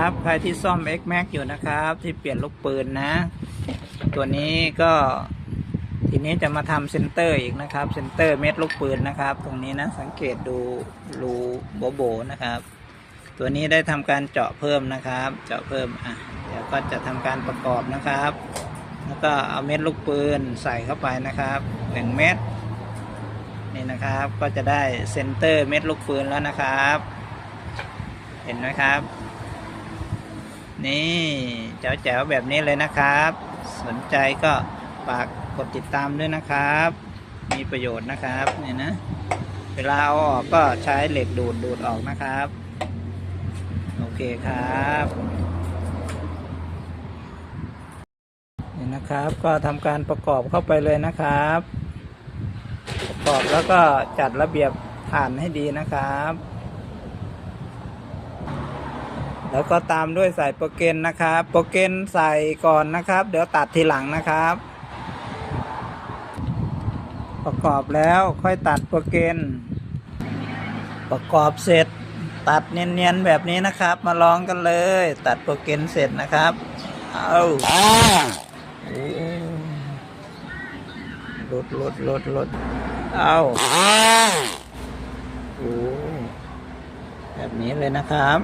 นะครับ ใครที่ซ่อม X Max อยู่นะครับ ที่เปลี่ยนลูกปืนนะ ตัวนี้ก็ทีนี้จะมาทำเซนเตอร์อีกนะครับเซนเตอร์เม็ดลูกปืนนะครับ ตรงนี้นะสังเกตดูรูโบโบนะครับ ตัวนี้ได้ทำการเจาะเพิ่มนะครับ เจาะเพิ่มอะเดี๋ยวก็จะทำการประกอบนะครับ แล้วก็เอาเม็ดลูกปืนใส่เข้าไปนะครับหนึ่งเม็ดนี่นะครับก็จะได้เซนเตอร์เม็ดลูกปืนแล้วนะครับ เห็นไหมครับ นี่แจ๋วๆแบบนี้เลยนะครับ สนใจก็ฝากกดติดตามด้วยนะครับ มีประโยชน์นะครับเนี่ยนะ เวลาเอาออกก็ใช้เหล็กดูดดูดออกนะครับ โอเคครับนี่นะครับ ก็ทำการประกอบเข้าไปเลยนะครับ ประกอบแล้วก็จัดระเบียบฐานให้ดีนะครับ แล้วก็ตามด้วยใส่โปรเกนนะครับโปรเกนใส่ก่อนนะครับ เดี๋ยวตัดทีหลังนะครับ ประกอบแล้วค่อยตัดโปรเกนประกอบเสร็จ ตัดเนียนๆแบบนี้นะครับ มาลองกันเลย ตัดโปรเกนเสร็จนะครับเอาโอ้ลดลดลดลดเอาโอ้แบบนี้เลยนะครับ